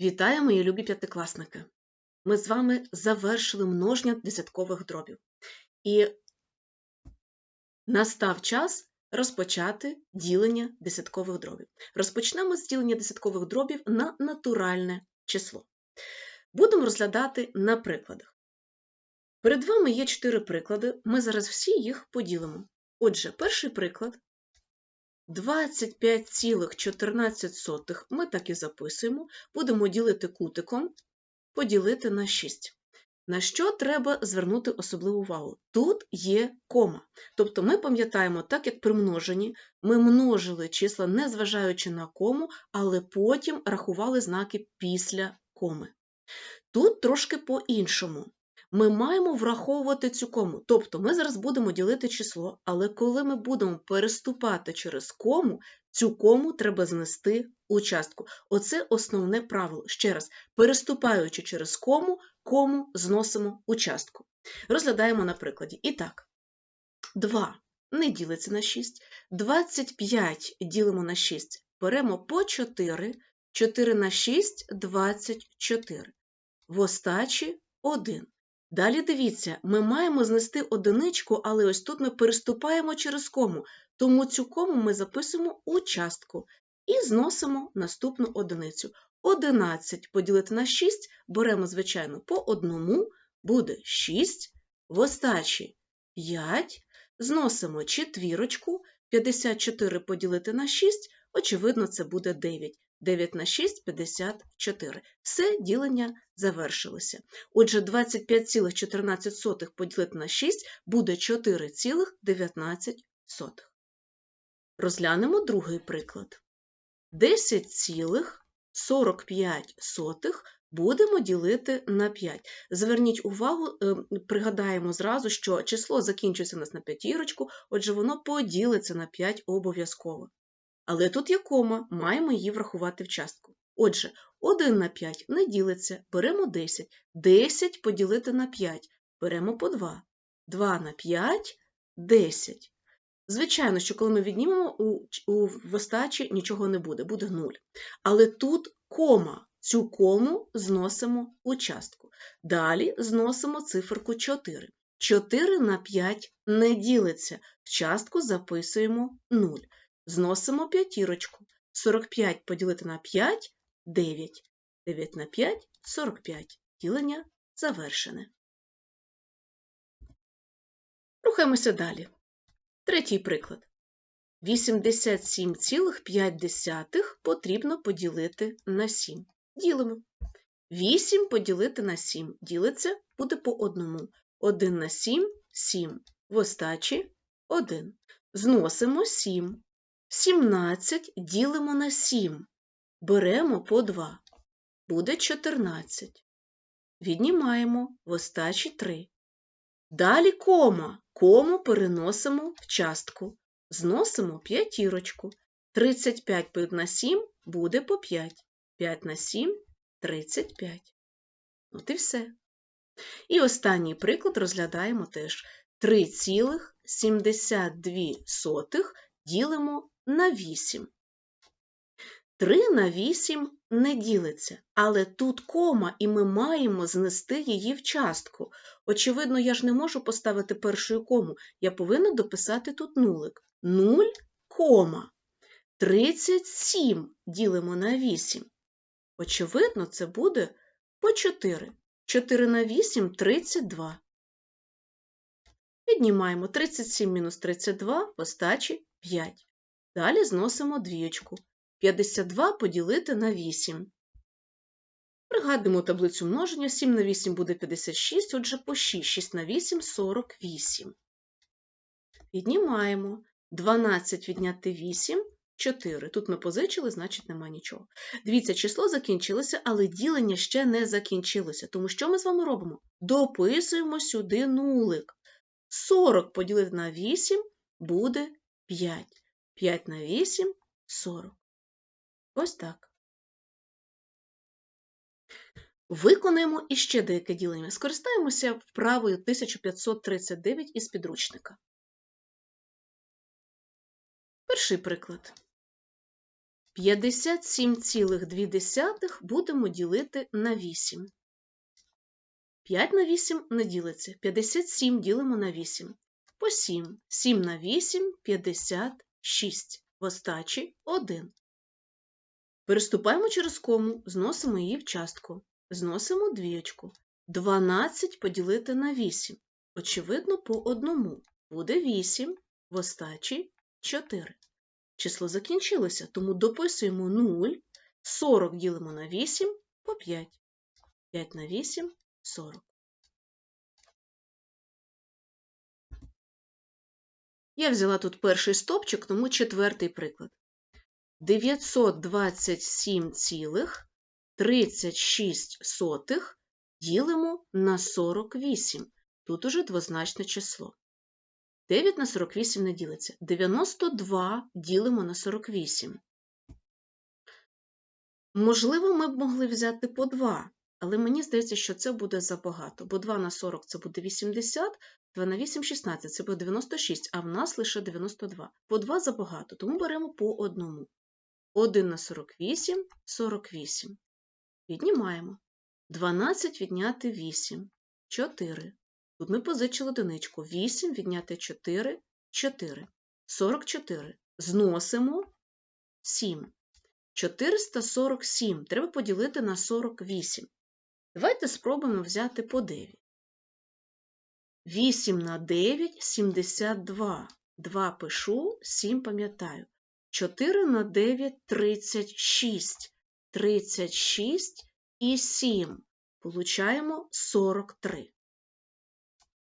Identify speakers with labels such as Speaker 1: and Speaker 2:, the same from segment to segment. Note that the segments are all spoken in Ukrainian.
Speaker 1: Вітаю, мої любі п'ятикласники! Ми з вами завершили множення десяткових дробів. І настав час розпочати ділення десяткових дробів. Розпочнемо з ділення десяткових дробів на натуральне число. Будемо розглядати на прикладах. Перед вами є чотири приклади, ми зараз всі їх поділимо. Отже, перший приклад 25,14 ми так і записуємо, будемо ділити кутиком, поділити на 6. На що треба звернути особливу увагу? Тут є кома. Тобто ми пам'ятаємо, так як при множенні, ми множили числа, не зважаючи на кому, але потім рахували знаки після коми. Тут трошки по-іншому ми маємо враховувати цю кому. Тобто ми зараз будемо ділити число, але коли ми будемо переступати через кому, цю кому треба знести у частку. Оце основне правило. Ще раз, переступаючи через кому, кому зносимо у частку. Розглядаємо на прикладі. І так, 2 не ділиться на 6, 25 ділимо на 6, беремо по 4, 4 на 6 – 24. В остачі 1. Далі дивіться, ми маємо знести одиничку, але ось тут ми переступаємо через кому, тому цю кому ми записуємо у частку і зносимо наступну одиницю. 11 поділити на 6 беремо, звичайно, по одному, буде 6, в остачі 5, зносимо четвірочку, 54 поділити на 6, очевидно, це буде 9. 9 на 6 – 54. Все ділення завершилося. Отже, 25,14 поділити на 6 буде 4,19. Розглянемо другий приклад. 10,45 будемо ділити на 5. Зверніть увагу, е, пригадаємо зразу, що число закінчується у нас на п'ятірочку, отже, воно поділиться на 5 обов'язково. Але тут є кома, маємо її врахувати в частку. Отже, 1 на 5 не ділиться, беремо 10. 10 поділити на 5, беремо по 2. 2 на 5 10. Звичайно, що коли ми віднімемо у, у в остачі нічого не буде, буде 0. Але тут кома. Цю кому зносимо у частку. Далі зносимо циферку 4. 4 на 5 не ділиться. В частку записуємо 0. Зносимо п'ятірочку. 45 поділити на 5 9. 9 на 5 45. Ділення завершене. Рухаємося далі. Третій приклад. 87,5 потрібно поділити на 7. Ділимо. 8 поділити на 7. Ділиться буде по одному. 1 на 7 7. В остачі 1. Зносимо 7. 17 ділимо на 7. Беремо по 2. Буде 14. Віднімаємо в остачі 3. Далі кома. Кому переносимо в частку. Зносимо п'ятірочку. 35 на 7 буде по 5. 5 на 7 35. От і все. І останній приклад розглядаємо теж 3,72 ділимо на 8. 3 на 8 не ділиться, але тут кома, і ми маємо знести її в частку. Очевидно, я ж не можу поставити першою кому, я повинна дописати тут нулик. 0, кома. 37 ділимо на 8. Очевидно, це буде по 4. 4 на 8 – 32. Піднімаємо 37 мінус 32 в остачі 5. Далі зносимо двічку. 52 поділити на 8. Пригадуємо таблицю множення. 7 на 8 буде 56, отже по 6. 6 на 8 – 48. Віднімаємо. 12 відняти 8 – 4. Тут ми позичили, значить нема нічого. Дивіться, число закінчилося, але ділення ще не закінчилося. Тому що ми з вами робимо? Дописуємо сюди нулик. 40 поділити на 8 буде 5. 5 на 8 – 40. Ось так. Виконаємо іще деяке ділення. Скористаємося вправою 1539 із підручника. Перший приклад. 57,2 будемо ділити на 8. 5 на 8 не ділиться. 57 ділимо на 8. По 7. 7 на 8 – 56. В остачі 1. Переступаємо через кому, зносимо її в частку. Зносимо двієчку. 12 поділити на 8. Очевидно, по одному. Буде 8, в остачі 4. Число закінчилося, тому дописуємо 0. 40 ділимо на 8 по 5. 5 на 8 – 40. Я взяла тут перший стопчик, тому четвертий приклад. 927,36 ділимо на 48. Тут уже двозначне число. 9 на 48 не ділиться. 92 ділимо на 48. Можливо, ми б могли взяти по 2, але мені здається, що це буде забагато, бо 2 на 40 це буде 80, 2 на 8 – 16, це буде 96, а в нас лише 92. По 2 забагато, тому беремо по одному. 1 на 48 – 48. Віднімаємо. 12 відняти 8 – 4. Тут ми позичили одиничку. 8 відняти 4 – 4. 44. Зносимо 7. 447 треба поділити на 48. Давайте спробуємо взяти по 9. 8 на 9 – 72. 2 пишу, 7 пам'ятаю. 4 на 9 – 36. 36 і 7. Получаємо 43.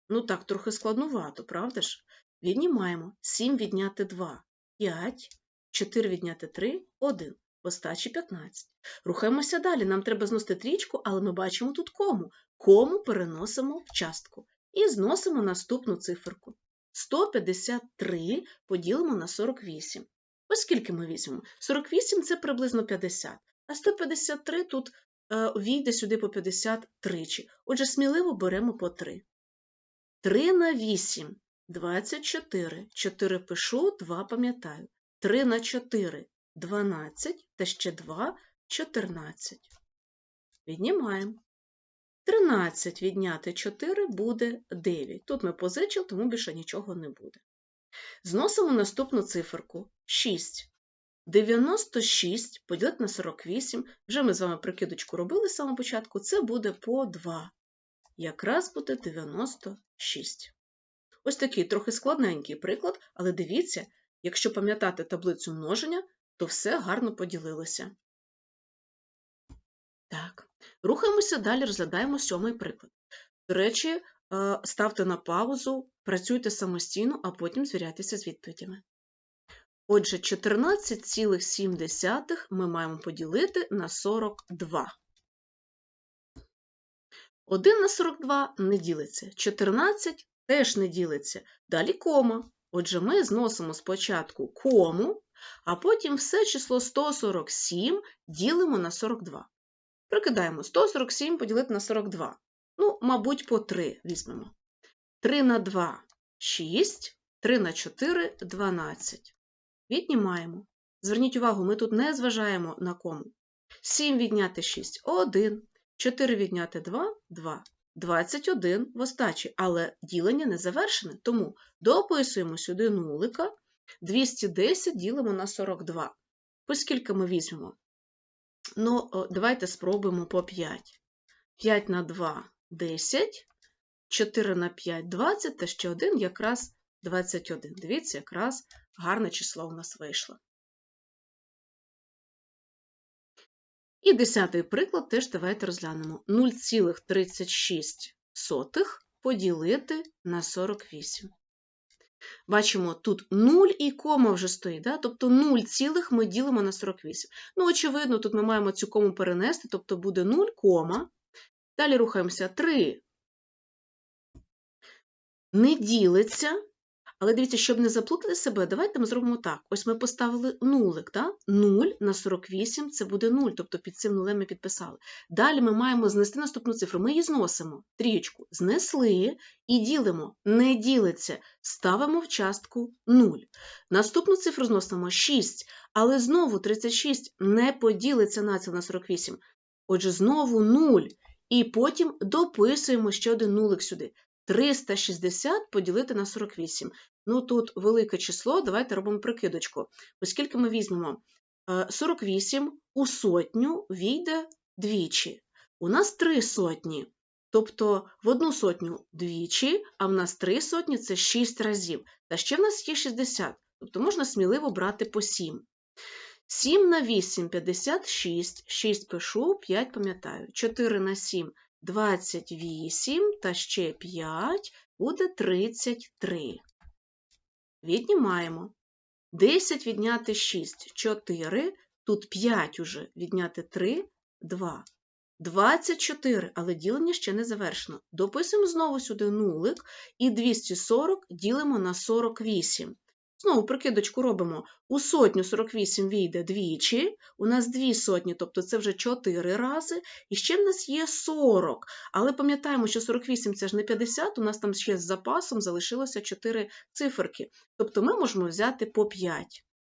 Speaker 1: Ну так, трохи складнувато, правда ж? Віднімаємо 7 відняти 2 – 5, 4 відняти 3 – 1. В остачі 15. Рухаємося далі. Нам треба зносити трічку, але ми бачимо тут кому. Кому переносимо в частку. І зносимо наступну циферку. 153 поділимо на 48. Ось скільки ми візьмемо? 48 це приблизно 50, а 153 тут е, війде сюди по 50 тричі. Отже, сміливо беремо по 3. 3 на 8 – 24. 4 пишу, 2 пам'ятаю. 3 на 4 – 12, та ще 2 – 14. Віднімаємо. 13 відняти 4 буде 9. Тут ми позичили, тому більше нічого не буде. Зносимо наступну циферку 6. 96 поділити на 48. Вже ми з вами прикидочку робили з самого початку. Це буде по 2. Якраз буде 96. Ось такий трохи складненький приклад, але дивіться, якщо пам'ятати таблицю множення, то все гарно поділилося. Так, рухаємося далі, розглядаємо сьомий приклад. До речі, е, ставте на паузу, працюйте самостійно, а потім звіряйтеся з відповідями. Отже, 14,7 ми маємо поділити на 42. 1 на 42 не ділиться, 14 теж не ділиться. Далі кома. Отже, ми зносимо спочатку кому, а потім все число 147 ділимо на 42. Прикидаємо 147 поділити на 42. Ну, мабуть, по 3 візьмемо. 3 на 2 6, 3 на 4 12. Віднімаємо. Зверніть увагу, ми тут не зважаємо на кому. 7 відняти 6 1. 4 відняти 2 2. 21 в остачі, але ділення не завершене, тому дописуємо сюди нулика, 210 ділимо на 42. Оскільки ми візьмемо? Ну, давайте спробуємо по 5. 5 на 2 10, 4 на 5 20, та ще 1 якраз 21. Дивіться, якраз гарне число у нас вийшло. І десятий приклад теж давайте розглянемо. 0,36 поділити на 48. Бачимо, тут 0 і кома вже стоїть, да? тобто 0 цілих ми ділимо на 48. Ну, очевидно, тут ми маємо цю кому перенести, тобто буде 0, кома. Далі рухаємося 3. Не ділиться, Але дивіться, щоб не заплутати себе, давайте ми зробимо так. Ось ми поставили нулик, так? 0 на 48 це буде 0, тобто під цим нулем ми підписали. Далі ми маємо знести наступну цифру. Ми її зносимо, трієчку, знесли і ділимо. Не ділиться, ставимо в частку 0. Наступну цифру зносимо 6, але знову 36 не поділиться націло на 48. Отже, знову 0. І потім дописуємо ще один нулик сюди. 360 поділити на 48. Ну, тут велике число, давайте робимо прикидочку. Оскільки ми візьмемо е, 48 у сотню війде двічі. У нас три сотні. Тобто в одну сотню двічі, а в нас три сотні це 6 разів. Та ще в нас є 60, тобто можна сміливо брати по 7. 7 на 8 – 56, 6 пишу, 5 пам'ятаю. 4 на 7 – 28, та ще 5 буде 33. Віднімаємо. 10 відняти 6 – 4, тут 5 уже, відняти 3 – 2. 24, але ділення ще не завершено. Дописуємо знову сюди нулик і 240 ділимо на 48. Знову прикидочку робимо. У сотню 48 війде двічі, у нас дві сотні, тобто це вже 4 рази, і ще в нас є 40. Але пам'ятаємо, що 48 це ж не 50, у нас там ще з запасом залишилося 4 циферки. Тобто ми можемо взяти по 5.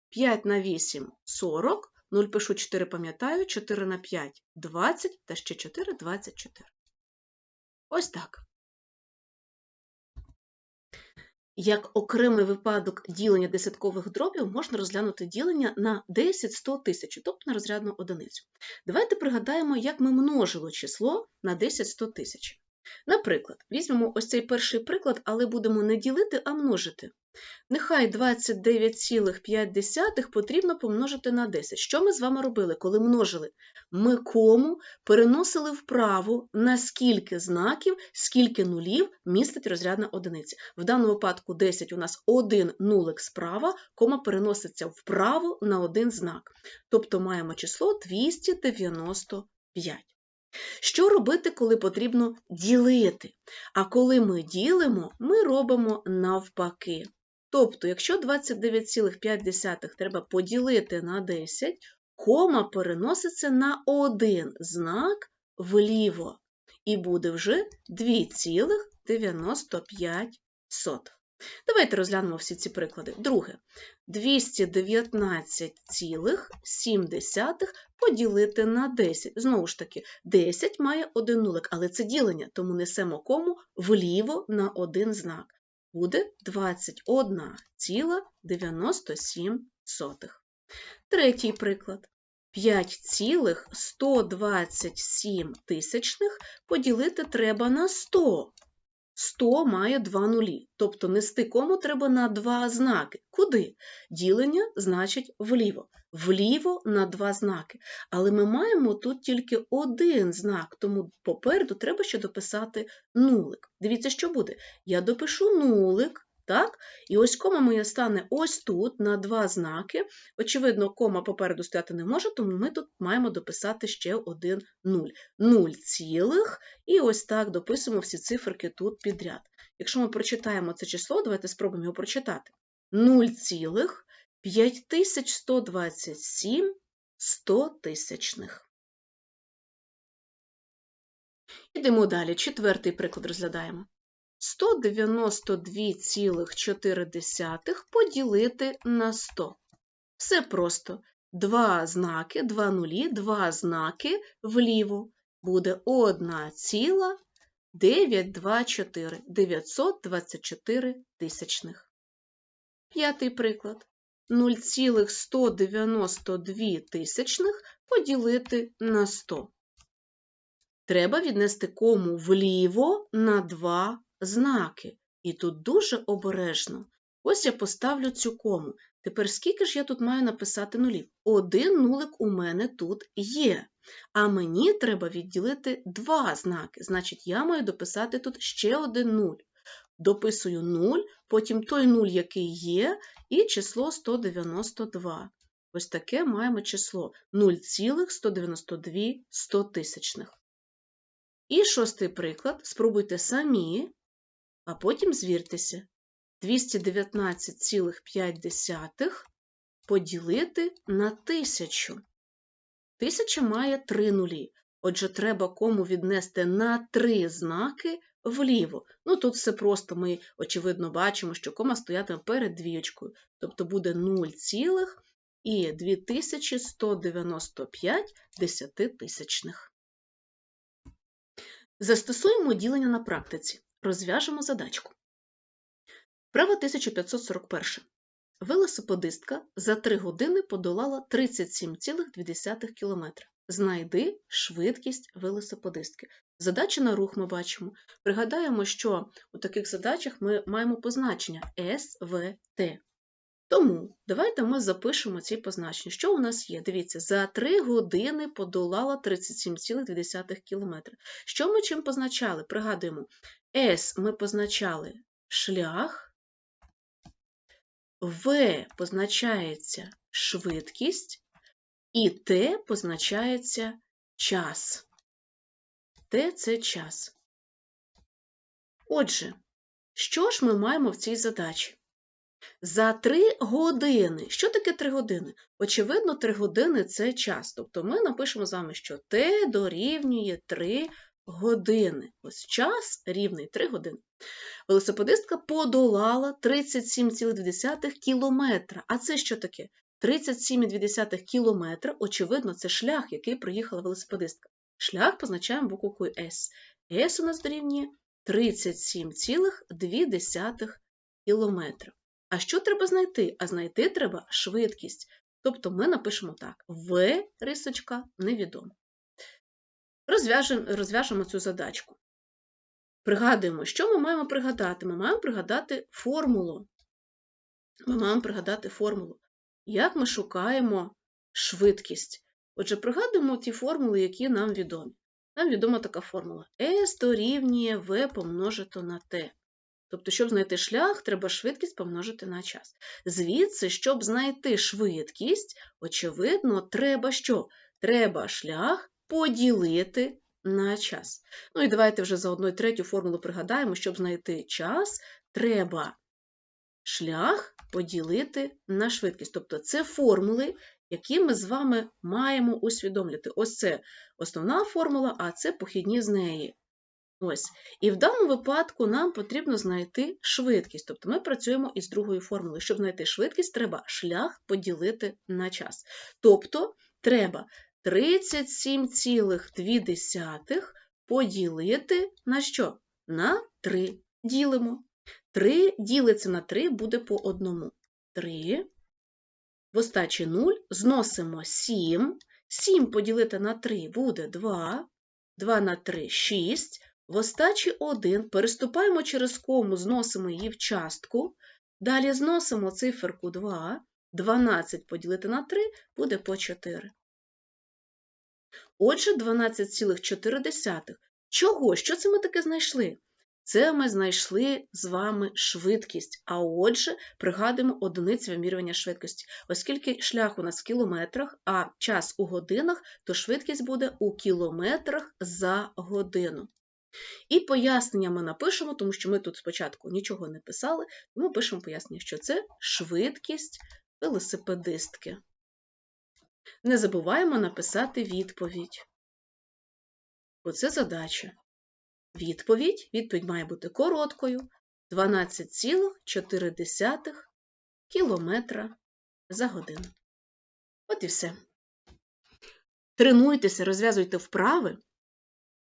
Speaker 1: 5 на 8 – 40, 0 пишу 4 пам'ятаю, 4 на 5 – 20, та ще 4 – 24. Ось так. Як окремий випадок ділення десяткових дробів можна розглянути ділення на 10, 100 тисяч, тобто на розрядну одиницю. Давайте пригадаємо, як ми множили число на 10, 100 тисяч. Наприклад, візьмемо ось цей перший приклад, але будемо не ділити, а множити. Нехай 29,5 потрібно помножити на 10. Що ми з вами робили, коли множили? Ми кому переносили вправо на скільки знаків, скільки нулів містить розрядна одиниця. В даному випадку 10 у нас один нулик справа, кома переноситься вправо на один знак. Тобто маємо число 295. Що робити, коли потрібно ділити? А коли ми ділимо, ми робимо навпаки. Тобто, якщо 29,5 треба поділити на 10, кома переноситься на один знак вліво, і буде вже 2,95. Давайте розглянемо всі ці приклади. Друге, 219,7 поділити на 10. Знову ж таки, 10 має один нулик, але це ділення, тому несемо кому вліво на один знак. Буде 21,97. Третій приклад. 5,127 тисячних поділити треба на 100. 100 має два нулі, тобто нести кому треба на два знаки. Куди? Ділення значить вліво. Вліво на два знаки. Але ми маємо тут тільки один знак, тому попереду треба ще дописати нулик. Дивіться, що буде. Я допишу нулик. Так? І ось кома моя стане ось тут на два знаки. Очевидно, кома попереду стояти не може, тому ми тут маємо дописати ще один 0. 0 цілих, і ось так дописуємо всі циферки тут підряд. Якщо ми прочитаємо це число, давайте спробуємо його прочитати. 0 цілих 5127 100 тисячних. Ідемо далі. Четвертий приклад розглядаємо. 192,4 поділити на 100. Все просто. Два знаки, два нулі, два знаки вліво. Буде 1,924, 924 тисячних. П'ятий приклад. 0,192 тисячних поділити на 100. Треба віднести кому вліво на 2 знаки. І тут дуже обережно. Ось я поставлю цю кому. Тепер скільки ж я тут маю написати нулів? Один нулик у мене тут є. А мені треба відділити два знаки. Значить, я маю дописати тут ще один нуль. Дописую 0, потім той 0, який є, і число 192. Ось таке маємо число 0,192 стотисячних. І шостий приклад. Спробуйте самі а потім звіртеся. 219,5 поділити на 1000. Тисяча має три нулі. Отже, треба кому віднести на три знаки вліво. Ну, тут все просто, ми, очевидно, бачимо, що кома стоятиме перед двієчкою. Тобто буде 0 цілих і 2195 десятитисячних. Застосуємо ділення на практиці. Розв'яжемо задачку. Право 1541. Велосипедистка за 3 години подолала 37,2 км. Знайди швидкість велосипедистки. Задача на рух ми бачимо. Пригадаємо, що у таких задачах ми маємо позначення СВТ. Тому давайте ми запишемо ці позначення. Що у нас є? Дивіться, за 3 години подолала 37,2 км. Що ми чим позначали? Пригадуємо, С ми позначали шлях, В позначається швидкість, і Т позначається час. Т це час. Отже, що ж ми маємо в цій задачі? За 3 години. Що таке 3 години? Очевидно, 3 години це час. Тобто ми напишемо з вами, що Т дорівнює 3 години. Ось час рівний 3 години. Велосипедистка подолала 37,2 кілометра. А це що таке? 37,2 кілометра, очевидно, це шлях, який проїхала велосипедистка. Шлях позначаємо буквою С. С у нас дорівнює 37,2 кілометра. А що треба знайти? А знайти треба швидкість. Тобто ми напишемо так: В рисочка невідома. Розв'яжемо, розв'яжемо цю задачку. Пригадуємо, що ми маємо пригадати? Ми маємо пригадати формулу. Ми маємо пригадати формулу. Як ми шукаємо швидкість? Отже, пригадуємо ті формули, які нам відомі. Нам відома така формула S дорівнює V помножити на T. Тобто, щоб знайти шлях, треба швидкість помножити на час. Звідси, щоб знайти швидкість, очевидно, треба що? Треба шлях поділити на час. Ну і давайте вже за одну і третю формулу пригадаємо, щоб знайти час, треба шлях поділити на швидкість. Тобто це формули, які ми з вами маємо усвідомлювати. Ось це основна формула, а це похідні з неї. Ось. І в даному випадку нам потрібно знайти швидкість. Тобто ми працюємо із другою формулою. Щоб знайти швидкість, треба шлях поділити на час. Тобто треба 37,2 поділити на що? На 3. Ділимо. 3 ділиться на 3 буде по одному. 3. В остачі 0 зносимо 7. 7 поділити на 3 буде 2. 2 на 3 6. В остачі 1 переступаємо через кому, зносимо її в частку. Далі зносимо циферку 2. 12 поділити на 3 буде по 4. Отже, 12,4. Чого? Що це ми таке знайшли? Це ми знайшли з вами швидкість, а отже, пригадуємо одиниці вимірювання швидкості. Оскільки шлях у нас в кілометрах, а час у годинах, то швидкість буде у кілометрах за годину. І пояснення ми напишемо, тому що ми тут спочатку нічого не писали, тому пишемо пояснення, що це швидкість велосипедистки. Не забуваємо написати відповідь. Оце задача. Відповідь відповідь має бути короткою 12,4 км за годину. От і все. Тренуйтеся, розв'язуйте вправи,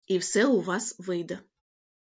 Speaker 1: і все у вас вийде.